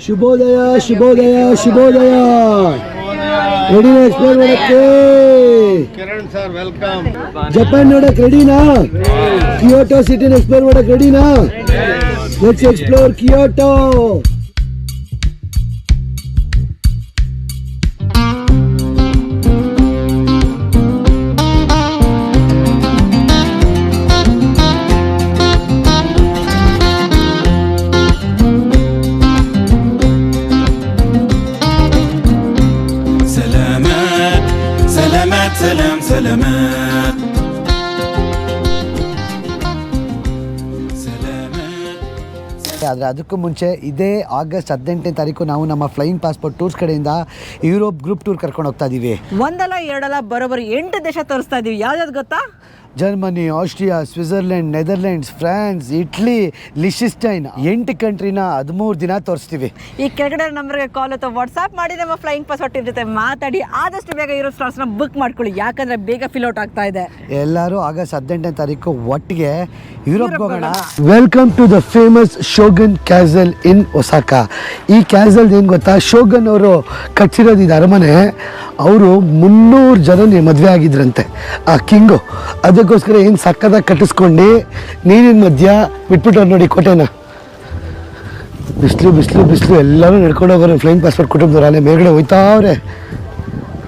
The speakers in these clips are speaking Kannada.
ಶುಭೋದಯ ಶುಭೋದಯ ಶುಭೋದಯ ರೆಡಿನ ಎಕ್ಸ್ಪ್ಲೋರ್ ಮಾಡಕ್ಕೆ ಕಿರಣ್ ಸರ್ ವೆಲ್ಕಮ್ ಜಪಾನ್ ನೋಡಕ್ ರೆಡಿನಾ ಕಿಯೋಟೋ ಸಿಟಿನ ಎಕ್ಸ್ಪ್ಲೋರ್ ಮಾಡಕ್ ರೆಡಿನಾ ಲೆಟ್ಸ್ ಎಕ್ಸ್ಪ್ಲೋರ್ ಕಿಯೋಟೋ سلامات سلامات ಆದರೆ ಅದಕ್ಕೂ ಮುಂಚೆ ಇದೇ ಆಗಸ್ಟ್ ಹದಿನೆಂಟನೇ ತಾರೀಕು ನಾವು ನಮ್ಮ ಫ್ಲೈಯಿಂಗ್ ಪಾಸ್ಪೋರ್ಟ್ ಟೂರ್ಸ್ ಕಡೆಯಿಂದ ಯುರೋಪ್ ಗ್ರೂಪ್ ಟೂರ್ ಕರ್ಕೊಂಡು ಹೋಗ್ತಾ ಇದ್ದೀವಿ ಒಂದಲ್ಲ ಎರಡಲ್ಲ ಬರೋಬ್ಬರಿ ಎಂಟು ದೇಶ ತೋರಿಸ್ತಾ ಇದೀವಿ ಯಾವ್ಯಾವ್ದು ಗೊತ್ತಾ Germany Austria Switzerland Netherlands France Italy Liechtenstein ಎಂಟು ಕಂಟ್ರಿನ ಹದಿಮೂರು ದಿನ ತೋರಿಸ್ತೀವಿ. ಈ ಕೆಳಗಡೆ ನಂಬರ್ಗೆ ಕಾಲ್ ಅಥವಾ ವಾಟ್ಸ್ಆ್ಯಪ್ ಮಾಡಿ ನಮ್ಮ ಫ್ಲೈಯಿಂಗ್ ಪಾಸ್ ಹೊಟ್ಟಿನ ಜೊತೆ ಮಾತಾಡಿ ಆದಷ್ಟು ಬೇಗ ಇರೋ ಸ್ಲಾಟ್ಸ್ನ ಬುಕ್ ಮಾಡ್ಕೊಳ್ಳಿ. ಯಾಕಂದ್ರೆ ಬೇಗ ಫಿಲ್ ಔಟ್ ಆಗ್ತಾ ಇದೆ. ಎಲ್ಲರೂ ಆಗಸ್ಟ್ ಹದಿನೆಂಟನೇ ತಾರೀಕು ಒಟ್ಟಿಗೆ ಯುರೋಪ್ ಹೋಗೋಣ. Welcome to the famous shogun castle in Osaka ಈ ಕ್ಯಾಸಲ್ ಏನು ಗೊತ್ತಾ? ಶೋಗನ್ ಅವರು ಕಟ್ಟಿರೋದು ಇದು ಅರಮನೆ. ಅವರು ಮುನ್ನೂರು ಜನ ಮದುವೆ ಆಗಿದ್ರಂತೆ. ಆ ಕಿಂಗು ಅದಕ್ಕೋಸ್ಕರ ಏನು ಸಕ್ಕದಾಗಿ ಕಟ್ಟಿಸ್ಕೊಂಡು? ನೀರಿನ ಮಧ್ಯ? ಬಿಟ್ಬಿಟ್ಟವ್ರು ನೋಡಿ ಕೋಟೆನ. ಬಿಸಿಲು ಬಿಸಿಲು ಬಿಸಿಲು ಎಲ್ಲರೂ ನಡ್ಕೊಂಡು ಹೋಗೋರು ಫ್ಲೈಯಿಂಗ್ ಪಾಸ್ಪೋರ್ಟ್ ಕುಟುಂಬದವ್ರು ಅಲ್ಲೇ ಮೇಲ್ಗಡೆ ಹೋಯ್ತಾವ್ರೆ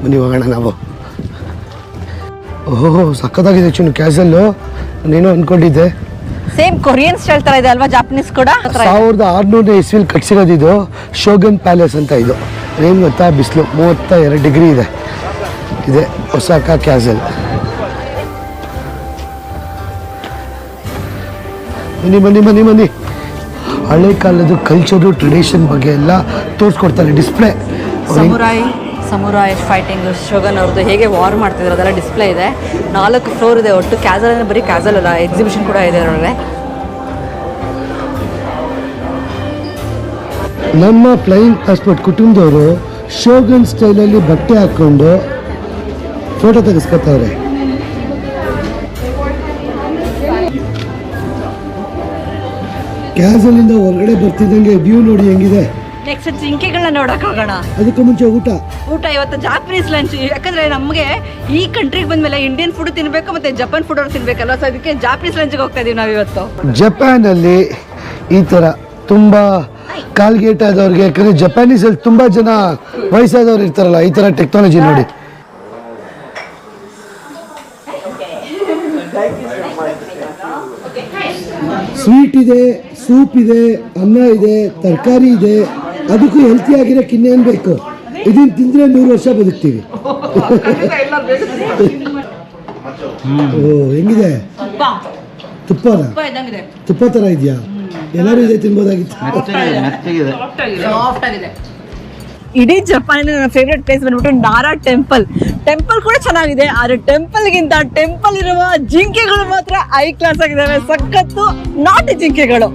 ಬನ್ನಿ ಹೋಗೋಣ ನಾವು. ಓಹೋ ಸಕ್ಕತ್ತಾಗಿದೆ ಚುನು ಕ್ಯಾಸಲ್ಲು ನೀನೋ ಅಂದ್ಕೊಂಡಿದ್ದೆ ಸೇಮ್ ಕೊರಿಯನ್ ಸ್ಟೈಲ್ ತರ ಇದೆ ಅಲ್ವಾ ಜಾಪನೀಸ್ ಕೂಡ? ಸಾವಿರದ ಆರ್ನೂರ ಇಸ್ವಿಲ್ ಕಟ್ಸಿರೋದು ಇದು ಶೋಗನ್ ಪ್ಯಾಲೇಸ್ ಅಂತ ಇದು. ಏನು ಗೊತ್ತಾ? ಬಿಸಿಲು ಮೂವತ್ತ ಎರಡು ಡಿಗ್ರಿ ಇದೆ. ಇದೆ ಒಸಾಕ ಕ್ಯಾಸಲ್ ಬನ್ನಿ ಬನ್ನಿ ಬನ್ನಿ ಬನ್ನಿ. ಹಳೆ ಕಾಲದ ಕಲ್ಚರು ಟ್ರೆಡಿಷನ್ ಬಗ್ಗೆ ಎಲ್ಲ ತೋರಿಸ್ಕೊಡ್ತಾರೆ display samurai samurai fighting shogun ಅವ್ರದ್ದು ಹೇಗೆ ವಾರ್ ಮಾಡ್ತಿದ್ರು, ಅದೆಲ್ಲ ಡಿಸ್ಪ್ಲೇ ಇದೆ. ನಾಲ್ಕು ಫ್ಲೋರ್ ಇದೆ ಒಟ್ಟು. ಕ್ಯಾಸಲ್ ಬರೀ ಕ್ಯಾಸಲ್ ಅಲ್ಲ ಎಕ್ಸಿಬಿಷನ್ ಕೂಡ ಇದೆ ಅದರೊಳಗೆ ನಮ್ಮ ಫ್ಲೈಯಿಂಗ್ ಪಾಸ್ಪೋರ್ಟ್ ಕುಟುಂಬದವರು ಶೋಗನ್ ಸ್ಟೈಲಲ್ಲಿ ಬಟ್ಟೆ ಹಾಕ್ಕೊಂಡು ಫೋಟೋ ತೆಗೆಸ್ಕೊತಾವ್ರೆ ಕ್ಯಾಸಲಿಂದ ಹೊರಗಡೆ ಬರ್ತಿದ್ದಂಗೆ ವ್ಯೂ ನೋಡಿ ಹೆಂಗಿದೆ. ನೆಕ್ಸ್ಟ್ ಜಿಂಕೆಗಳನ್ನ ನೋಡಕ್ ಹೋಗೋಣ. ಅದಕ್ಕೆ ಮುಂಚೆ ಊಟ. ಊಟ ಇವತ್ತು ಜಾಪನೀಸ್ ಲಂಚ್ ಯಾಕಂದ್ರೆ ನಮಗೆ ಈ ಕಂಟ್ರಿಗೆ ಬಂದ್ಮೇಲೆ ಇಂಡಿಯನ್ ಫುಡ್ ತಿನ್ಬೇಕು ಮತ್ತೆ ಜಪಾನ್ ಫುಡ್ ಅವ್ರು ತಿನ್ಬೇಕಲ್ವ? ಸೊ ಅದಕ್ಕೆ ಜಾಪನೀಸ್ ಲಂಚ್ಗೆ ಹೋಗ್ತಾ ಇದೀವಿ ನಾವು ಇವತ್ತು ಜಪಾನಲ್ಲಿ ಈ ಥರ ತುಂಬ ಕಾಲ್ಗೇಟ್ ಆದವ್ರಿಗೆ ಯಾಕಂದರೆ ಜಪಾನೀಸಲ್ಲಿ ತುಂಬ ಜನ ವಯಸ್ಸಾದವ್ರು ಇರ್ತಾರಲ್ಲ ಈ ಥರ ಟೆಕ್ನಾಲಜಿ ನೋಡಿ. ಸ್ವೀಟ್ ಇದೆ ಸೂಪ್ ಇದೆ ಅನ್ನ ಇದೆ ತರಕಾರಿ ಇದೆ ಅದಕ್ಕೂ ಹೆಲ್ತಿ ಆಗಿರೋಕೆ ಇನ್ನೇನು ಬೇಕು? ಇದನ್ನ ತಿಂದರೆ ನೂರು ವರ್ಷ ಬದುಕ್ತೀವಿ. ಓ ಹೆಂಗಿದೆ? ತುಪ್ಪನ? ತುಪ್ಪ ಥರ ಇದೆಯಾ? ಎಲ್ಲರೂ ಇದೆ ತಿನ್ಬೋದಾಗಿತ್ತು. ಇಡೀ ಜಪಾನಿನ ನನ್ನ ಫೇವ್ರೆಟ್ ಪ್ಲೇಸ್ ಬಂದ್ಬಿಟ್ಟು ನಾರಾ ಟೆಂಪಲ್ ಟೆಂಪಲ್ ಕೂಡ ಚೆನ್ನಾಗಿದೆ ಆದ್ರೆ ಟೆಂಪಲ್ಗಿಂತ ಟೆಂಪಲ್ ಇರುವ ಜಿಂಕೆಗಳು ಮಾತ್ರ ಐ ಕ್ಲಾಸ್ ಆಗಿದ್ದಾವೆ ಸಖತ್ತು ನಾಟಿ ಜಿಂಕೆಗಳು.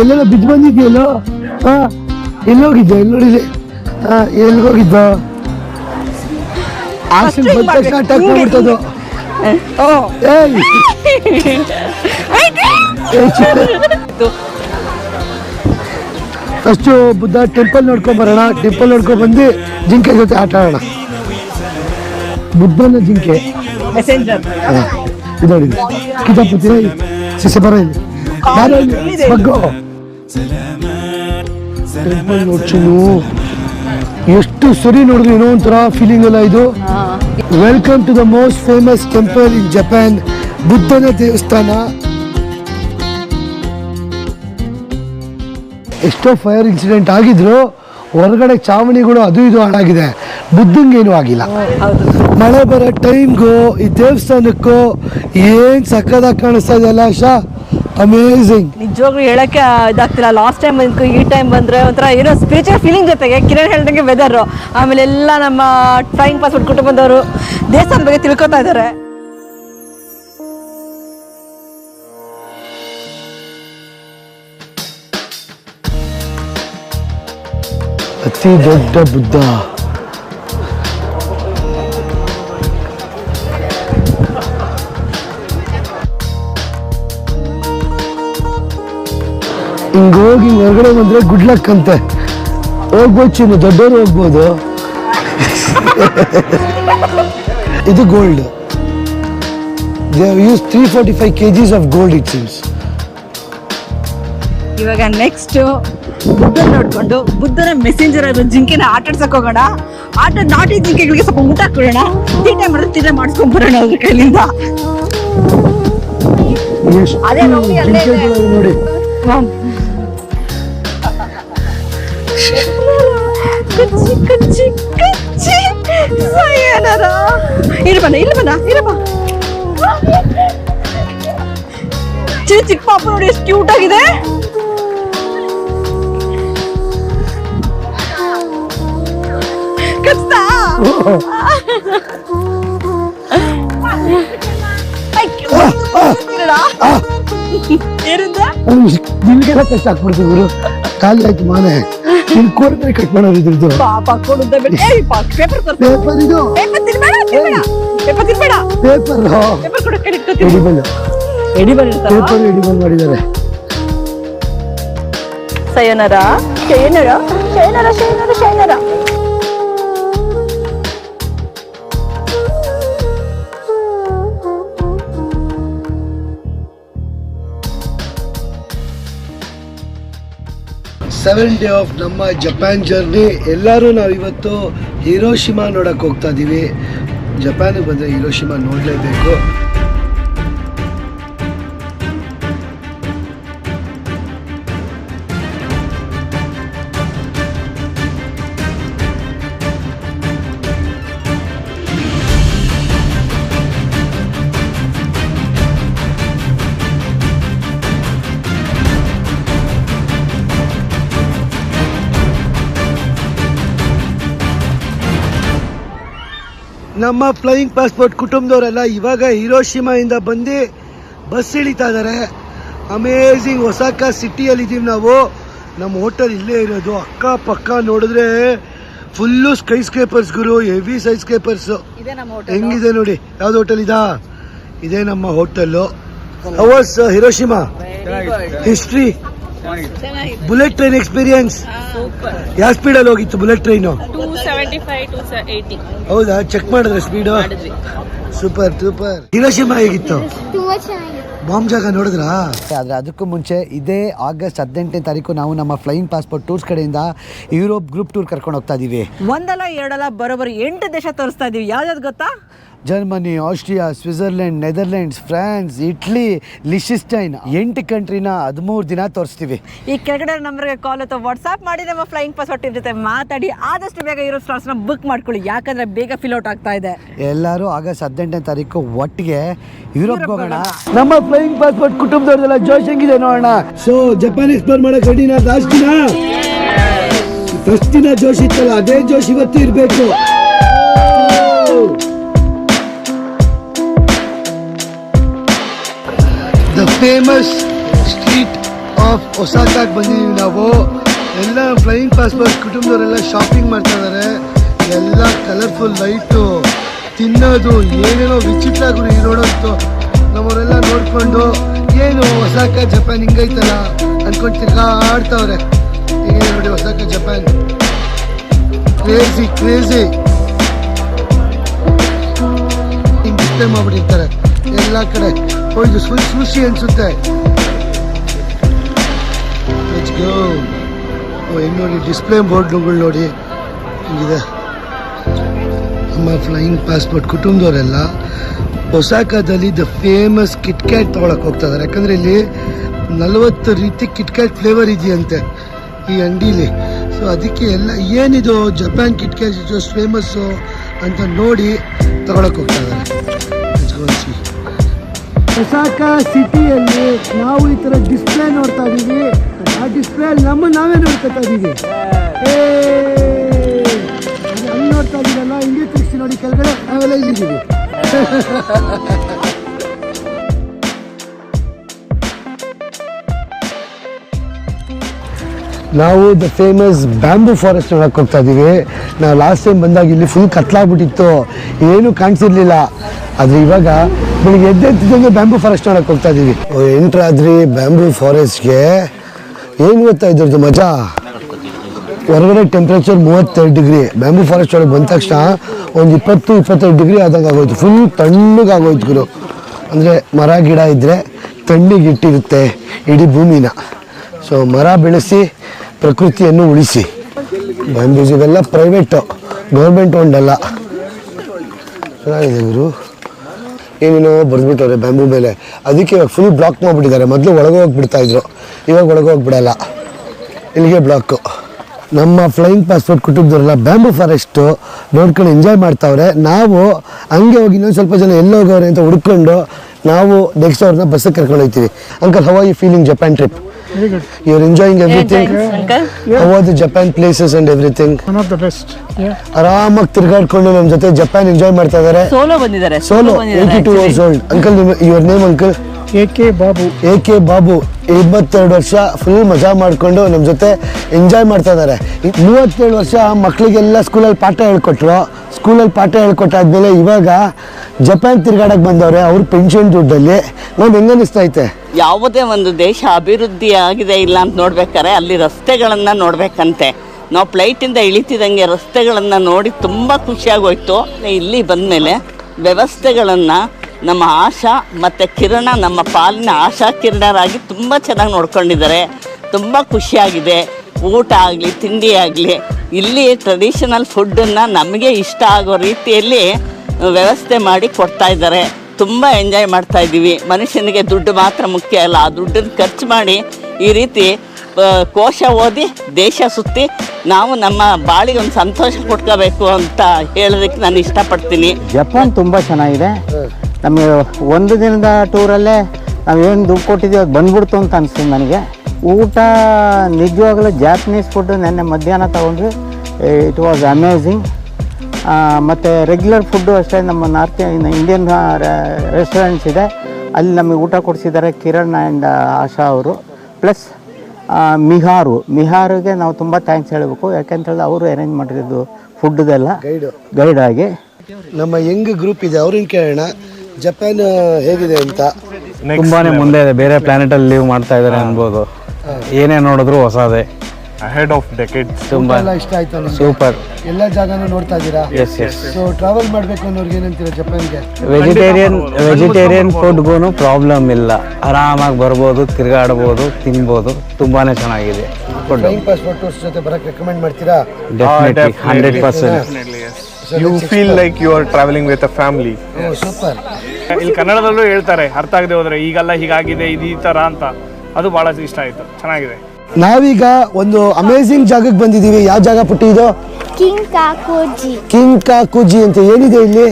ಎಲ್ಲೆಲ್ಲ ಬಿದ್ದು ಬಂದಿದ್ಯಲ್ಲೋ ಹಾ ಎಲ್ಲೋಗಿದ್ದೆ ಎಲ್ಲೋಡಿದೆ ಹಾ ಎಲ್ಲಿಗೋಗಿದ್ದ ಆಕ್ಷನ್ First ಬಂದ ತಕ್ಷಣ ಹಿಂಗ್ ಅಟ್ಯಾಕ್ ಹಿಂಗೆ- ಮಾಡ್ಬಿಡ್ತದು ಏಯ್ ಫಸ್ಟು ಬುದ್ಧ ಟೆಂಪಲ್ ನೋಡ್ಕೊಂಡ್ ಬರೋಣ ಟೆಂಪಲ್ ನೋಡ್ಕೊಂಡ್ ಬಂದು ಜಿಂಕೆ ಜೊತೆ ಆಟ ಆಡೋಣ ಬುದ್ಧನ ಜಿಂಕೆ ಮೆಸೆಂಜರ್ ಹಾ, ಇದು ನೋಡಿ ಕಿತಾಪತಿ ಶಿಷ್ಯ ಬರ ಇಲ್ಲಿ ಯಾರೋ ಇಲ್ಲಿ ಬಗ್ಗು ಟೆಂಪಲ್ ನೋಡ್ಚುನು ಎಷ್ಟು ಸರಿ ನೋಡಿದ್ರು ಏನೋ ಒಂಥರ ಫೀಲಿಂಗ್ ಅಲ್ಲ ಇದು. Welcome to the most famous temple in Japan ಬುದ್ಧನ ದೇವಸ್ಥಾನ. ಎಷ್ಟೋ ಫೈರ್ ಇನ್ಸಿಡೆಂಟ್ ಆಗಿದ್ರು, ಹೊರಗಡೆ ಚಾವಣಿಗಳು ಅದು ಇದು ಹಾಳಾಗಿದೆ. ಬುದ್ಧಂಗೇನು ಆಗಿಲ್ಲ. ಮಳೆ ಬರೋ ಟೈಮ್ಗೂ ಈ ದೇವಸ್ಥಾನಕ್ಕೂ, ಏನ್ ಸಕ್ಕದಾಗಿ ಕಾಣಿಸ್ತಾ ಇದೆಯಲ್ಲ ಆಶಾ? ಅಮೇಝಿಂಗ್ ನಿಜವಾಗ್ಲೂ ಹೇಳಕ್ಕೆ ಇದಾಗ್ತಿಲ್ಲ. ಲಾಸ್ಟ್ ಟೈಮ್ ಈ ಟೈಮ್ ಬಂದ್ರೆ ಒಂಥರ ಏನೋ ಸ್ಪಿರಿಚುವಲ್ ಫೀಲಿಂಗ್ ಜೊತೆಗೆ ಕಿರಣ್ ಹೇಳ್ದಂಗೆ ವೆದರ್ ಆಮೇಲೆ ಎಲ್ಲ ನಮ್ಮ ಫ್ಲೈಯಿಂಗ್ ಪಾಸ್ಪೋರ್ಟ್ ಕುಟುಂಬದವರು ದೇವಸ್ಥಾನ ಬಗ್ಗೆ ತಿಳ್ಕೊತಾ ಇದ್ದಾರೆ. ಅತಿ ದೊಡ್ಡ ಬುದ್ಧ. ಹಿಂಗ್ ಹೋಗಿ ಹೊರಗಡೆ ಬಂದ್ರೆ ಗುಡ್ ಲಕ್ ಅಂತೆ. ಹೋಗ್ಬೋದು ಚಿನ್ನು ದೊಡ್ಡವರು ಹೋಗ್ಬೋದು. ಇದು gold they use three forty five K Gs of gold it seems ಇವಾಗ ನೆಕ್ಸ್ಟ್ ಬುದ್ಧನ ನೋಡ್ಕೊಂಡು ಬುದ್ಧನ ಮೆಸೆಂಜರ್ ಆದ ಜಿಂಕೆನ ಆಟಾಡ್ಸಕ್ ಹೋಗೋಣ. ಆಟ ನಾಟಿ ಜಿಂಕೆಗಳಿಗೆ ಸ್ವಲ್ಪ ಊಟ ಕೊಡೋಣ. ತೀಟೆ ಮಾಡಿದ್ರೆ ತೀಟೆ ಮಾಡಿಸ್ಕೊಂಡ್ ಬರೋಣ ಅವ್ರ ಕೈಲಿಂದ. ಅದೇ ನೋಡಿ, ಅಲ್ಲೇ ನೋಡಿ. ನೋಡಿ ಕಚ್ಚಿ ಕಚ್ಚಿ ಕಚ್ಚಿ ಸಾಯನರ ಇಲ್ಲಿ ಬನ್ನ ಇಲ್ಲಿ ಚಿಕ್ಕ ಚಿಕ್ಕ ಪಾಪ ನೋಡಿ ಎಷ್ಟು ಕ್ಯೂಟ್ ಆಗಿದೆ ಕಚ್ತಾ ಮಾನೆ ಇಲ್ಲಿ ಕೋರ್ದ್ರೆ ಕಟ್ ಮಾಡೋದು ಇದ್ರದ್ದು? ಪಾಪ ಕೊಡುದ ಬಿಟ್ಟು ಏಯ್ ಪೇಪರ್ ತರ್ಸು. ಪೇಪರ್ ಇದು? ಪೇಪರ್ ತಿನ್ಬೇಡ ತಿನ್ಬೇಡ. ಪೇಪರ್ ತಿನ್ಬೇಡ. ಪೇಪರ್ ಪೇಪರ್ ಕೊಡು ಕಡೆ ಇಟ್ಕೊತೀನಿ ಎಡಿಬಲ್ ಎಡಿಬಲ್ ಇರ್ತಾವ ಪೇಪರ್ ಎಡಿಬಲ್ ಮಾಡಿದ್ದಾರೆ. Sayonara sayonara sayonara. Seven day of ನಮ್ಮ ಜಪಾನ್ ಜರ್ನಿ. ಎಲ್ಲರೂ ನಾವು ಇವತ್ತು ಹಿರೋಶಿಮಾ ನೋಡೋಕ್ಕೆ ಹೋಗ್ತಾ ಇದ್ದೀವಿ ಜಪಾನಿಗೆ ಬಂದರೆ ಹೀರೋಶಿಮಾ ನೋಡಲೇಬೇಕು. ನಮ್ಮ ಫ್ಲೈಯಿಂಗ್ ಪಾಸ್ಪೋರ್ಟ್ ಕುಟುಂಬದವರೆಲ್ಲ ಇವಾಗ ಹಿರೋಶಿಮಾಯಿಂದ ಬಂದು ಬಸ್ ಇಳಿತಾ ಇದ್ದಾರೆ ಅಮೇಝಿಂಗ್ ಒಸಾಕ ಸಿಟಿಯಲ್ಲಿ ಇದೀವಿ ನಾವು. ನಮ್ಮ ಹೋಟೆಲ್ ಇಲ್ಲೇ ಇರೋದು. ಅಕ್ಕಪಕ್ಕ ನೋಡಿದ್ರೆ ಫುಲ್ಲು ಸ್ಕೈ ಸ್ಕೇಪರ್ಸ್ ಗುರು ಹೆವಿ ಸ್ಕೈ ಸ್ಕೇಪರ್ಸ್ ಹೆಂಗಿದೆ ನೋಡಿ? ಯಾವ್ದು ಹೋಟೆಲ್ ಇದಾ? ಇದೇ ನಮ್ಮ hotel ours Hiroshima history bullet train experience ಯಾವ ಸ್ಪೀಡಲ್ಲಿ ಹೋಗಿತ್ತು ಬುಲೆಟ್ ಟ್ರೈನು ಹೌದಾ? ಚೆಕ್ ಮಾಡಿದ್ರೆ ಸ್ಪೀಡು ಸೂಪರ್ ಸೂಪರ್ ಹಿರೋಶಿಮಾ ಹೇಗಿತ್ತು? ತುಂಬಾ ಚೆನ್ನಾಗಿದೆ ಬಾಂಬ್ ಜಾಗ ನೋಡಿದ್ರಾ? ಆದರೆ ಅದಕ್ಕೂ ಮುಂಚೆ ಇದೇ ಆಗಸ್ಟ್ ಹದಿನೆಂಟನೇ ತಾರೀಕು ನಾವು ನಮ್ಮ ಫ್ಲೈಯಿಂಗ್ ಪಾಸ್ಪೋರ್ಟ್ ಟೂರ್ಸ್ ಕಡೆಯಿಂದ ಯುರೋಪ್ ಗ್ರೂಪ್ ಟೂರ್ ಕರ್ಕೊಂಡು ಹೋಗ್ತಾ ಇದ್ದೀವಿ ಒಂದಲ್ಲ ಎರಡಲ್ಲ ಬರೋಬ್ಬರಿ ಎಂಟು ದೇಶ ತೋರಿಸ್ತಾ ಇದೀವಿ. ಯಾವ್ದಾವ್ದು ಗೊತ್ತಾ? Germany Austria Switzerland Netherlands France Italy Liechtenstein ಎಂಟು ಕಂಟ್ರಿನ ಹದಿಮೂರು ದಿನ ತೋರಿಸ್ತೀವಿ. ಈ ಕೆಳಗಡೆ ನಂಬರ್ಗೆ ಕಾಲ್ ಅಥವಾ ವಾಟ್ಸ್ಆಪ್ ಮಾಡಿ ನಮ್ಮ ಫ್ಲೈಯಿಂಗ್ ಪಾಸ್ ಪಾಸ್ಪೋರ್ಟ್ ಜೊತೆ ಮಾತಾಡಿ ಆದಷ್ಟು ಬೇಗ ಇರೋ ಸ್ಲಾಟ್ಸ್ನ ಬುಕ್ ಮಾಡ್ಕೊಳ್ಳಿ. ಯಾಕಂದ್ರೆ ಬೇಗ ಫಿಲ್ ಔಟ್ ಆಗ್ತಾ ಇದೆ. ಎಲ್ಲರೂ ಆಗಸ್ಟ್ ಹದಿನೆಂಟನೇ ತಾರೀಕು ಒಟ್ಟಿಗೆ ಯುರೋಪ್ ಹೋಗೋಣ. ನಮ್ಮ ಫ್ಲೈಯಿಂಗ್ ಪಾಸ್ಪೋರ್ಟ್ ಕುಟುಂಬದವ್ರದೆಲ್ಲ ಜೋಶ್ ಹೆಂಗಿದೆ ನೋಡೋಣ. ಸೊ ಜಪಾನ್ ಎಕ್ಸ್ಪ್ಲೋರ್ ಮಾಡೋ ಕಡಿನ ಲಾಸ್ಟ್ ದಿನ? ಫಸ್ಟ್ ದಿನ ಜೋಶ್ ಇತ್ತಲ್ಲ ಅದೇ ಜೋಶ್ ಇವತ್ತು ಇರಬೇಕು. ಫೇಮಸ್ ಸ್ಟ್ರೀಟ್ ಆಫ್ ಹೊಸಾಕಾಗಿ ಬಂದಿದ್ದೀವಿ ನಾವು. ಎಲ್ಲ ಫ್ಲೈಯಿಂಗ್ ಪಾಸ್ಪೋರ್ಟ್ ಕುಟುಂಬದವರೆಲ್ಲ ಶಾಪಿಂಗ್ ಮಾಡ್ತಾ ಇದ್ದಾರೆ. ಎಲ್ಲ ಕಲರ್ಫುಲ್ ಲೈಟು ತಿನ್ನೋದು ಏನೇನೋ ವಿಚಿತ್ರ ಗುರು ನೋಡೋದು ನಮ್ಮವರೆಲ್ಲ ನೋಡಿಕೊಂಡು, ಏನು ಹೊಸಾಕ ಜಪಾನ್ ಹಿಂಗೈತಲ್ಲ? ಅನ್ಕೊಂಡು ತಿರ್ಗಾಡ್ತಾವ್ರೆ ಈಗ ನೋಡಿ ಹೊಸಾಕ ಜಪಾನ್ ಕ್ರೇಜಿ ಕ್ರೇಜಿ ಹಿಂಗೆ ಡಿಸ್ಪ್ಲೇ ಮಾಡ್ಬಿಟ್ಟಿರ್ತಾರೆ. ಎಲ್ಲ ಕಡೆ. ಇದು ಸುಶಿ ಅನ್ಸುತ್ತೆ ಹೆಂಗ್ ನೋಡಿ ಡಿಸ್ಪ್ಲೇ ಬೋರ್ಡ್ಗಳು ನೋಡಿ ಹಿಂಗಿದೆ ನಮ್ಮ ಫ್ಲೈಯಿಂಗ್ ಪಾಸ್ಪೋರ್ಟ್ ಕುಟುಂಬದವರೆಲ್ಲ ಒಸಾಕಾದಲ್ಲಿ ದ ಫೇಮಸ್ ಕಿಟ್ ಕ್ಯಾಟ್ ತೊಗೊಳಕ್ಕೆ ಹೋಗ್ತಾ ಇದ್ದಾರೆ ಯಾಕಂದರೆ ಇಲ್ಲಿ ನಲವತ್ತು ರೀತಿ ಕಿಟ್ ಕ್ಯಾಟ್ ಫ್ಲೇವರ್ ಇದೆಯಂತೆ ಈ ಅಂಗಡಿಲಿ. ಸೊ ಅದಕ್ಕೆ ಎಲ್ಲ ಏನಿದು ಜಪಾನ್ ಕಿಟ್ ಕ್ಯಾಟ್ ಇಷ್ಟು ಫೇಮಸ್ಸು ಅಂತ ನೋಡಿ ತಗೊಳಕ್ಕೆ ಹೋಗ್ತಾ ಇದ್ದಾರೆ ಒಸಾಕ ಸಿಟಿಯಲ್ಲಿ ನಾವು ಈ ಥರ ಡಿಸ್ಪ್ಲೇ ನೋಡ್ತಾ ಇದ್ದೀವಿ ಆ ಡಿಸ್ಪ್ಲೇ ನಮ್ಮ ನಾವೇ ನೋಡ್ಕೊತಾ ಇದ್ದೀವಿ ಅಲ್ಲಿ ನೋಡ್ತಾ ಇದ್ದೀರಲ್ಲ ಹಿಂಗೆ ನೋಡಿ ಕೆಳಗಡೆ ನಾವೆಲ್ಲ ಇಲ್ಲಿದ್ದೀವಿ ನಾವು ದ ಫೇಮಸ್ ಬ್ಯಾಂಬೂ ಫಾರೆಸ್ಟ್ ನೋಡಕ್ಕೆ ಹೋಗ್ತಾ ಇದ್ದೀವಿ ನಾವು ಲಾಸ್ಟ್ ಟೈಮ್ ಬಂದಾಗ ಇಲ್ಲಿ ಫುಲ್ ಕತ್ಲಾಗ್ಬಿಟ್ಟಿತ್ತು. ಏನು ಕಾಣಿಸಿರ್ಲಿಲ್ಲ. ಆದ್ರೆ ಇವಾಗ ಬೆಳಿಗ್ಗೆ ಎದ್ದೆದ್ದಂಗೆ ಬ್ಯಾಂಬೂ ಫಾರೆಸ್ಟ್ ನೋಡಕ್ ಹೋಗ್ತಾ ಇದೀವಿ. ಎಂಟ್ರಾದ್ರಿ ಬ್ಯಾಂಬೂ ಫಾರೆಸ್ಟ್ಗೆ ಏನು ಗೊತ್ತಾ ಇದ್ರದ್ದು ಮಜಾ? ಹೊರಗಡೆ ಟೆಂಪ್ರೇಚರ್ ಮೂವತ್ತೆರಡು ಡಿಗ್ರಿ. ಬ್ಯಾಂಬೂ ಫಾರೆಸ್ಟ್ ಒಳಗೆ ಬಂದ ತಕ್ಷಣ ಒಂದು ಇಪ್ಪತ್ತು, ಇಪ್ಪತ್ತೈದು ಡಿಗ್ರಿ ಆದಂಗೆ ಆಗೋಯ್ತು. ಫುಲ್ ತಣ್ಣಗಾಗೋಯ್ತು ಗುರು. ಅಂದರೆ ಮರ, ಗಿಡ ಇದ್ದರೆ ತಣ್ಣಗೆ ಇಟ್ಟಿರುತ್ತೆ ಇಡೀ ಭೂಮಿನ. ಸೊ ಮರ ಬೆಳೆಸಿ, ಪ್ರಕೃತಿಯನ್ನು ಉಳಿಸಿ. ಬ್ಯಾಂಬೂಸ್ ಇವೆಲ್ಲ ಪ್ರೈವೇಟು ಗೌರ್ಮೆಂಟ್ ಒಂದಲ್ಲ. ಚೆನ್ನಾಗಿದೆ ಗುರು. ಏನೇನೋ ಬರೆದ್ಬಿಟ್ಟವ್ರೆ ಬ್ಯಾಂಬೂ ಮೇಲೆ. ಅದಕ್ಕೆ ಇವಾಗ ಫುಲ್ ಬ್ಲಾಕ್ ಮಾಡಿಬಿಟ್ಟಿದ್ದಾರೆ. ಮೊದಲು ಒಳಗೆ ಹೋಗ್ಬಿಡ್ತಾ ಇದ್ರು. ಇವಾಗ ಒಳಗೆ ಹೋಗ್ಬಿಡಲ್ಲ. ಇಲ್ಲಿಗೆ ಬ್ಲಾಕು ನಮ್ಮ ಫ್ಲೈಯಿಂಗ್ ಪಾಸ್ಪೋರ್ಟ್ ಕುಟುಂಬದವರೆಲ್ಲ ಬ್ಯಾಂಬೂ ಫಾರೆಸ್ಟು ನೋಡ್ಕೊಂಡು ಎಂಜಾಯ್ ಮಾಡ್ತಾವ್ರೆ. ನಾವು ಹಂಗೆ ಹೋಗಿ ಇನ್ನೊಂದು ಸ್ವಲ್ಪ ಜನ ಎಲ್ಲಿ ಹೋಗೋರೆ ಅಂತ ಹುಡ್ಕೊಂಡು ನಾವು ನೆಕ್ಸ್ಟ್ ಅವ್ರನ್ನ ಬಸ್ಸಿಗೆ ಕರ್ಕೊಂಡು ಹೋಗ್ತೀವಿ. Uncle how are you feeling Japan trip you are enjoying everything uncle how are the Japan places and everything One of the best. Yeah. ಆರಾಮಾಗಿ ತಿರ್ಗಾಡ್ಕೊಂಡು ನಮ್ಮ ಜೊತೆ ಜಪಾನ್ ಎಂಜಾಯ್ ಮಾಡ್ತಾ ಇದ್ದಾರೆ ಸೋಲೋ ಬಂದಿದ್ದಾರೆ. ಸೋಲೋ ಬಂದಿದ್ದಾರೆ eighty two years old uncle ನಿಮ್ಮ your name uncle AK Babu. A K Babu ಇಪ್ಪತ್ತೆರಡು ವರ್ಷ ಫುಲ್ ಮಜಾ ಮಾಡಿಕೊಂಡು ನಮ್ಮ ಜೊತೆ ಎಂಜಾಯ್ ಮಾಡ್ತಾ ಇದ್ದಾರೆ ಮೂವತ್ತೇಳು ವರ್ಷ ಮಕ್ಕಳಿಗೆಲ್ಲ ಸ್ಕೂಲಲ್ಲಿ ಪಾಠ ಹೇಳ್ಕೊಟ್ರು. ಸ್ಕೂಲಲ್ಲಿ ಪಾಠ ಹೇಳ್ಕೊಟ್ಟಾದ್ಮೇಲೆ ಇವಾಗ ಜಪಾನ್ ತಿರ್ಗಾಡಕ್ಕೆ ಬಂದವ್ರೆ ಅವ್ರ ಪೆನ್ಷನ್ ದುಡ್ಡಲ್ಲಿ. ನೋಡಿ ಹೆಂಗನಿಸ್ತಾ ಐತೆ? ಯಾವುದೇ ಒಂದು ದೇಶ ಅಭಿವೃದ್ಧಿ ಆಗಿದೆ ಇಲ್ಲ ಅಂತ ನೋಡ್ಬೇಕಾರೆ ಅಲ್ಲಿ ರಸ್ತೆಗಳನ್ನು ನೋಡ್ಬೇಕಂತೆ. ನಾವು ಫ್ಲೈಟಿಂದ ಇಳಿತಿದಂಗೆ ರಸ್ತೆಗಳನ್ನು ನೋಡಿ ತುಂಬ ಖುಷಿಯಾಗೋಯ್ತು. ಇಲ್ಲಿ ಬಂದಮೇಲೆ ವ್ಯವಸ್ಥೆಗಳನ್ನು ನಮ್ಮ ಆಶಾ ಮತ್ತು ಕಿರಣ ನಮ್ಮ ಪಾಲಿನ ಆಶಾ ಕಿರಣರಾಗಿ ತುಂಬ ಚೆನ್ನಾಗಿ ನೋಡ್ಕೊಂಡಿದ್ದಾರೆ. ತುಂಬ ಖುಷಿಯಾಗಿದೆ. ಊಟ ಆಗಲಿ, ತಿಂಡಿ ಆಗಲಿ, ಇಲ್ಲಿ ಟ್ರೆಡಿಷನಲ್ ಫುಡ್ಡನ್ನು ನಮಗೆ ಇಷ್ಟ ಆಗೋ ರೀತಿಯಲ್ಲಿ ವ್ಯವಸ್ಥೆ ಮಾಡಿ ಕೊಡ್ತಾ ಇದ್ದಾರೆ. ತುಂಬ ಎಂಜಾಯ್ ಮಾಡ್ತಾ ಇದ್ದೀವಿ. ಮನುಷ್ಯನಿಗೆ ದುಡ್ಡು ಮಾತ್ರ ಮುಖ್ಯ ಅಲ್ಲ, ಆ ದುಡ್ಡನ್ನು ಖರ್ಚು ಮಾಡಿ ಈ ರೀತಿ ಕೋಶ ಓದಿ ದೇಶ ಸುತ್ತಿ ನಾವು ನಮ್ಮ ಬಾಳಿಗೆ ಒಂದು ಸಂತೋಷ ಕೊಟ್ಕೋಬೇಕು ಅಂತ ಹೇಳೋದಕ್ಕೆ ನಾನು ಇಷ್ಟಪಡ್ತೀನಿ. ಜಪಾನ್ ತುಂಬ ಚೆನ್ನಾಗಿದೆ. ನಮಗೆ ಒಂದು ದಿನದ ಟೂರಲ್ಲೇ ನಾವೇನು ಏನು ದುಡ್ಡು ಕೊಟ್ಟಿದ್ದೀವಿ ಅದು ಬಂದ್ಬಿಡ್ತು ಅಂತ ಅನಿಸ್ತು ನನಗೆ. ಊಟ ನಿಜವಾಗಲೂ ಜಾಪನೀಸ್ ಫುಡ್ ನೆನ್ನೆ ಮಧ್ಯಾಹ್ನ ತೊಗೊಂಡ್ವಿ. ಇಟ್ ವಾಸ್ ಅಮೇಝಿಂಗ್ ಮತ್ತು ರೆಗ್ಯುಲರ್ ಫುಡ್ಡು ಅಷ್ಟೇ ನಮ್ಮ ನಾರ್ತ್ ಇಂಡಿಯನ್ ರೆಸ್ಟೋರೆಂಟ್ಸ್ ಇದೆ. ಅಲ್ಲಿ ನಮಗೆ ಊಟ ಕೊಡಿಸಿದ್ದಾರೆ ಕಿರಣ್ ಆ್ಯಂಡ್ ಆಶಾ ಅವರು. ಪ್ಲಸ್ ಮಿಹಾರು ಮಿಹಾರಿಗೆ ನಾವು ತುಂಬ ಥ್ಯಾಂಕ್ಸ್ ಹೇಳಬೇಕು. ಯಾಕೆಂತೇಳಿದ್ರೆ ಅವರು ಅರೇಂಜ್ ಮಾಡಿರೋದು ಫುಡ್ದೆಲ್ಲ ಗೈಡು ಗೈಡ್ ಆಗಿ. ನಮ್ಮ ಯಂಗ್ ಗ್ರೂಪ್ ಇದೆ ಅವ್ರಿಗೆ ಕೇಳೋಣ? ಜಪಾನ್ ಹೇಗಿದೆ ಅಂತ. ತುಂಬಾನೇ ಮುಂದೆ ಇದೆ. ಬೇರೆ ಪ್ಲಾನೆಟ್ ಅಲ್ಲಿ ಲೀವ್ ಮಾಡ್ತಾ ಇದ್ದಾರೆ ಅನ್ಬೋದು. ಏನೇ ನೋಡಿದ್ರು ಹೊಸದೇ. Ahead of decades. ತುಂಬಾ ಎಲ್ಲ ಇಷ್ಟ ಆಯ್ತು ನಿಮ್ಗೆ? ಸೂಪರ್ ಎಲ್ಲ ಜಾಗನೂ ನೋಡ್ತಾ ಇದ್ದೀರಾ? ಎಸ್ ಎಸ್ ಸೊ ಟ್ರಾವೆಲ್ ಮಾಡಬೇಕು ಅನ್ನೋರ್ಗೆ ಏನಂತೀರಾ ಜಪಾನ್ಗೆ? ವೆಜಿಟೇರಿಯನ್ ವೆಜಿಟೇರಿಯನ್ ಫುಡ್ಗೂ ಪ್ರಾಬ್ಲಮ್ ಇಲ್ಲ. ಆರಾಮಾಗಿ ಬರ್ಬೋದು ತಿರ್ಗಾಡ್ಬೋದು ತಿನ್ಬೋದು. ತುಂಬಾನೇ ಚೆನ್ನಾಗಿದೆ. ಫುಡ್ ಫ್ಲೈಯಿಂಗ್ ಪಾಸ್ಪೋರ್ಟ್ ಟೂರ್ಸ್ ಜೊತೆ ಬರಕ್ಕೆ ರೆಕಮೆಂಡ್ ಮಾಡ್ತೀರಾ? Definitely hundred percent You feel like you are travelling with a family super ಇಲ್ಲಿ ಕನ್ನಡದಲ್ಲೂ ಹೇಳ್ತಾರೆ ಅರ್ಥ ಆಗದೆ ಹೋದ್ರೆ ಈಗೆಲ್ಲ ಹೀಗಾಗಿದೆ ಇದು ಈ ಥರ ಅಂತ. ಅದು ಭಾಳ ಇಷ್ಟ ಆಯಿತು ಚೆನ್ನಾಗಿದೆ. ನಾವೀಗ ಒಂದು ಅಮೇಝಿಂಗ್ ಜಾಗಕ್ಕೆ ಬಂದಿದ್ದೀವಿ. ಯಾವ ಜಾಗ ಪುಟ್ಟಿ ಇದು ಕಿಂಗ್ ಕಾಕೋಜಿ ಕಿಂಗ್ ಕಾಕುಜಿ ಅಂತ ಏನಿದೆ ಇಲ್ಲಿ?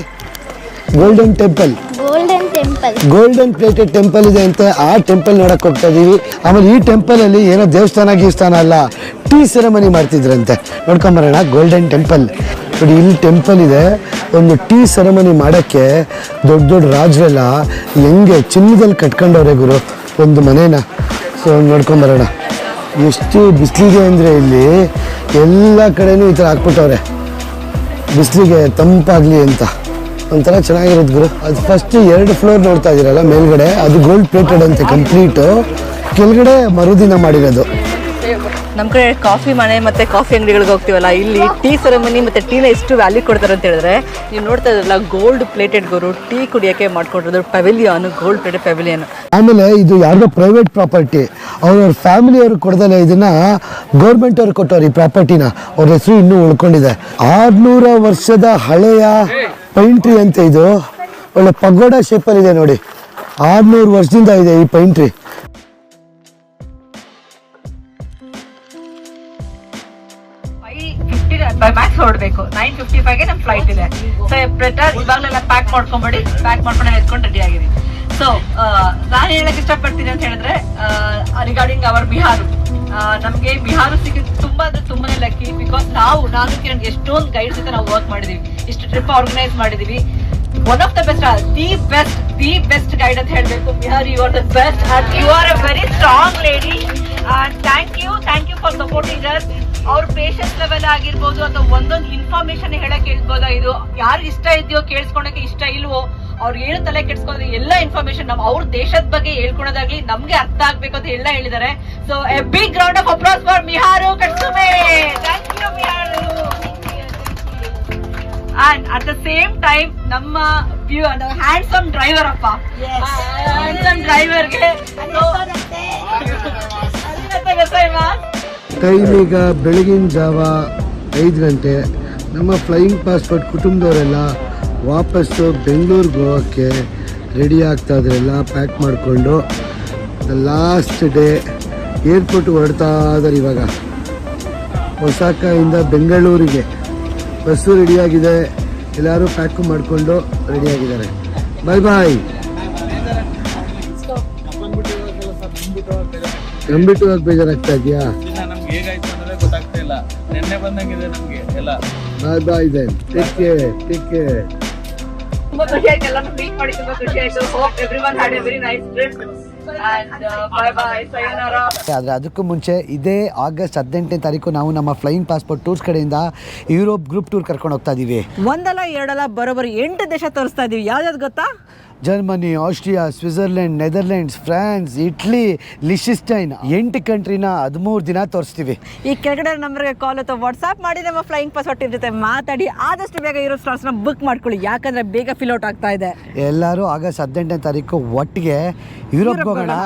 Golden temple golden temple golden plated temple ಇದೆ ಅಂತ. ಆ ಟೆಂಪಲ್ ನೋಡಕ್ ಹೋಗ್ತಾ ಇದೀವಿ. ಆಮೇಲೆ ಈ ಟೆಂಪಲ್ ಅಲ್ಲಿ ಏನೋ ದೇವಸ್ಥಾನ ಗೀವಸ್ಥಾನ ಅಲ್ಲ. ಟೀ ಸೆರೆಮನಿ ಮಾಡ್ತಿದ್ರಂತೆ. ನೋಡ್ಕೊಂಬರೋಣ ಗೋಲ್ಡನ್ ಟೆಂಪಲ್ ನೋಡಿ, ಇಲ್ಲಿ ಟೆಂಪಲ್ ಇದೆ. ಒಂದು ಟೀ ಸೆರೆಮನಿ ಮಾಡೋಕ್ಕೆ ದೊಡ್ಡ ದೊಡ್ಡ ರಾಜರೆಲ್ಲ ಹೆಂಗೆ ಚಿನ್ನದಲ್ಲಿ ಕಟ್ಕೊಂಡವ್ರೆ ಗುರು, ಒಂದು ಮನೇನ. ಸೊ ನೋಡ್ಕೊಂಬರೋಣ ಎಷ್ಟು ಬಿಸಿಲಿಗೆ ಅಂದರೆ ಇಲ್ಲಿ ಎಲ್ಲ ಕಡೆನೂ ಈ ಥರ ಹಾಕ್ಬಿಟ್ಟವ್ರೆ. ಬಿಸಿಲಿಗೆ ತಂಪಾಗಲಿ ಅಂತ. ಒಂಥರ ಚೆನ್ನಾಗಿರೋದು ಗುರು. ಅದು ಫಸ್ಟ್ ಎರಡು ಫ್ಲೋರ್ ನೋಡ್ತಾ ಇದ್ದೀರಲ್ಲ ಮೇಲ್ಗಡೆ, ಅದು ಗೋಲ್ಡ್ ಪ್ಲೇಟೆಡ್ ಅಂತೆ ಕಂಪ್ಲೀಟು ಕೆಳಗಡೆ ಮರುದಿನ ಮಾಡಿರೋದು. ನಮ್ ಕಡೆ ಕಾಫಿ ಮನೆ ಮತ್ತೆ ಕಾಫಿ ಅಂಗಡಿಗಳಿಗೆ ಹೋಗ್ತೀವಲ್ಲ, ಇಲ್ಲಿ ಟೀ ಸೆರೆಮನಿ ಮತ್ತೆ ಟೀನ ಎಷ್ಟು ವ್ಯಾಲ್ಯೂ ಕೊಡ್ತಾರೆ ಅಂತ ಹೇಳಿದ್ರೆ, ನೀವು ನೋಡ್ತಾ ಇದ್ರಲ್ಲ ಗೋಲ್ಡ್ ಪ್ಲೇಟೆಡ್ ಗುರು ಟೀ ಕುಡಿಯೋಕ್ಕೆ ಮಾಡ್ಕೊಂಡಿರೋದು ಪೆವಿಲಿಯನ್ ಗೋಲ್ಡ್ ಪ್ಲೇಟೆಡ್ ಪೆವಿಲಿಯನ್ ಆಮೇಲೆ ಇದು ಯಾರೋ ಪ್ರೈವೇಟ್ ಪ್ರಾಪರ್ಟಿ ಅವ್ರವ್ರ ಫ್ಯಾಮಿಲಿಯವ್ರಿಗೆ ಕೊಡ್ದಲ್ಲ ಇದನ್ನ ಗೌರ್ಮೆಂಟ್ ಅವ್ರಿಗೆ ಕೊಟ್ಟವ್ರು ಈ ಪ್ರಾಪರ್ಟಿನ ಅವ್ರ ಹೆಸರು ಇನ್ನೂ ಉಳ್ಕೊಂಡಿದೆ. ಆರ್ನೂರ ವರ್ಷದ ಹಳೆಯ ಪೈಂಟ್ರಿ ಅಂತ ಇದು. ಒಳ್ಳೆ ಪಗೋಡ ಶೇಪಲ್ಲಿದೆ ನೋಡಿ. ಆರ್ನೂರು ವರ್ಷದಿಂದ ಇದೆ ಈ ಪೈಂಟ್ರಿ ಮ್ಯಾಕ್ಸ್ ಹೊರಡ್ಬೇಕು ನೈನ್ ಫಿಫ್ಟಿ ಫೈವ್ಗೆ ನಮ್ಮ ಫ್ಲೈಟ್ ಇದೆ. ಸೊ ಬೆಟರ್ ಇವಾಗಲೆಲ್ಲ ಪ್ಯಾಕ್ ಮಾಡ್ಕೊಂಬಿಡಿ. ಪ್ಯಾಕ್ ಮಾಡ್ಕೊಂಡು ಎತ್ಕೊಂಡು ರೆಡಿ ಆಗಿರಿ. ಸೊ ನಾನು ಹೇಳಕ್ ಇಷ್ಟಪಡ್ತೀನಿ ಅಂತ ಹೇಳಿದ್ರೆ ರಿಗಾರ್ಡಿಂಗ್ ಅವರ್ ಬಿಹಾರ್ ನಮಗೆ ಬಿಹಾರ ಸಿಕ್ಕಿದ್ದು ತುಂಬಾ ಅಂದ್ರೆ ತುಂಬಾನೇ ಲಕ್ಕಿ ಬಿಕಾಸ್ ನಾವು, ನಾನು ಕಿರಣ್ ಎಷ್ಟೊಂದು ಗೈಡ್ಸ್ ಜೊತೆ ನಾವು ವರ್ಕ್ ಮಾಡಿದೀವಿ. ಇಷ್ಟು ಟ್ರಿಪ್ ಆರ್ಗನೈಸ್ ಮಾಡಿದೀವಿ. One of the best the best the best guide ಅಂತ ಹೇಳ್ಬೇಕು. Miharu you are the best you are a very strong lady thank you thank you for supporting us ಅವ್ರ ಪೇಷನ್ಸ್ ಲೆವೆಲ್ ಆಗಿರ್ಬೋದು ಅಥವಾ ಒಂದೊಂದು ಇನ್ಫಾರ್ಮೇಶನ್ ಹೇಳಕ್ ಹೇಳ್ಬೋದಾ? ಇದು ಯಾರು ಇಷ್ಟ ಇದೆಯೋ ಕೇಳಿಸ್ಕೊಳಕ್ಕೆ ಇಷ್ಟ ಇಲ್ವೋ ಅವ್ರು ಏನು ತಲೆ ಕೆಡ್ಸ್ಕೊಂಡ್ರೆ ಎಲ್ಲ ಇನ್ಫಾರ್ಮೇಶನ್ ನಮ್ ಅವ್ರ ದೇಶದ ಬಗ್ಗೆ ಹೇಳ್ಕೊಳೋದಾಗ್ಲಿ ನಮ್ಗೆ ಅರ್ಥ ಆಗ್ಬೇಕು ಅಂತ ಎಲ್ಲ ಹೇಳಿದ್ದಾರೆ so a big round of applause for Miharu Katsume thank you Miharu and at the same time ನಮ್ಮ ವ್ಯೂ ಹ್ಯಾಂಡ್ಸಮ್ ಡ್ರೈವರ್ ಅಪ್ಪ. ಹ್ಯಾಂಡ್ಸಮ್ ಡ್ರೈವರ್ಗೆ ಟೈಮ್ ಈಗ ಬೆಳಗಿನ ಜಾವ ಐದು ಗಂಟೆ ನಮ್ಮ ಫ್ಲೈಯಿಂಗ್ ಪಾಸ್ಪೋರ್ಟ್ ಕುಟುಂಬದವರೆಲ್ಲ ವಾಪಸ್ಸು ಬೆಂಗಳೂರಿಗೆ ಹೋಗೋಕ್ಕೆ ರೆಡಿ ಆಗ್ತಾ ಇದ್ರೆಲ್ಲ ಪ್ಯಾಕ್ ಮಾಡಿಕೊಂಡು ದ ಲಾಸ್ಟ್ ಡೇ ಏರ್ಪೋರ್ಟ್ ಹೊರಡ್ತಾ ಇದ್ದಾರೆ ಇವಾಗ. ಒಸಾಕಾಯಿಂದ ಬೆಂಗಳೂರಿಗೆ ಬಸ್ಸು ರೆಡಿಯಾಗಿದೆ ಎಲ್ಲರೂ ಪ್ಯಾಕು ಮಾಡಿಕೊಂಡು ರೆಡಿಯಾಗಿದ್ದಾರೆ ಬಾಯ್ ಬಾಯ್ ನಂಬಿಟ್ಟು ಹೋಗಿ ಬೇಜಾರಾಗ್ತಾ ಇದೆಯಾ? ನೆನ್ನೆ ಬಂದಂಗಿದೆ ನಮ್ಗೆ. ಎಲ್ಲ. Bye bye then take care take care ತುಂಬಾ ಖುಷಿ ಆಯ್ತು ಎಲ್ಲಾನು ಮೀಟ್ ಮಾಡಿ ತುಂಬಾ ಖುಷಿ ಆಯ್ತು. Hope everyone had a very nice trip ಆದರೆ ಅದಕ್ಕೂ ಮುಂಚೆ ಇದೇ ಆಗಸ್ಟ್ ಹದಿನೆಂಟನೇ ತಾರೀಕು ನಾವು ನಮ್ಮ ಫ್ಲೈಯಿಂಗ್ ಪಾಸ್ಪೋರ್ಟ್ ಟೂರ್ಸ್ ಕಡೆಯಿಂದ ಯುರೋಪ್ ಗ್ರೂಪ್ ಟೂರ್ ಕರ್ಕೊಂಡು ಹೋಗ್ತಾ ಇದೀವಿ. ಒಂದಲ್ಲ ಎರಡಲ್ಲ ಬರೋಬ್ಬರಿ ಎಂಟು ದೇಶ ತೋರಿಸ್ತಾ ಇದೀವಿ. ಯಾವ್ದಾವ್ದು ಗೊತ್ತಾ? Germany Austria Switzerland Netherlands France Italy Liechtenstein ಎಂಟು ಕಂಟ್ರಿನ ಹದಿಮೂರು ದಿನ ತೋರಿಸ್ತೀವಿ. ಈ ಕೆಳಗಡೆ ನಂಬರ್ಗೆ ಕಾಲ್ ಅಥವಾ ವಾಟ್ಸ್ಆಪ್ ಮಾಡಿ ನಮ್ಮ ಫ್ಲೈಯಿಂಗ್ ಪಾಸ್ ಹೊಟ್ಟಿನ ಜೊತೆ ಮಾತಾಡಿ ಆದಷ್ಟು ಬೇಗ ಇರೋ ಸ್ಲಾಟ್ಸ್ನ ಬುಕ್ ಮಾಡ್ಕೊಳ್ಳಿ. ಯಾಕಂದ್ರೆ ಬೇಗ ಫಿಲ್ ಔಟ್ ಆಗ್ತಾ ಇದೆ. ಎಲ್ಲರೂ ಆಗಸ್ಟ್ ಹದಿನೆಂಟನೇ ತಾರೀಕು ಒಟ್ಟಿಗೆ ಯುರೋಪ್ ಹೋಗೋಣ.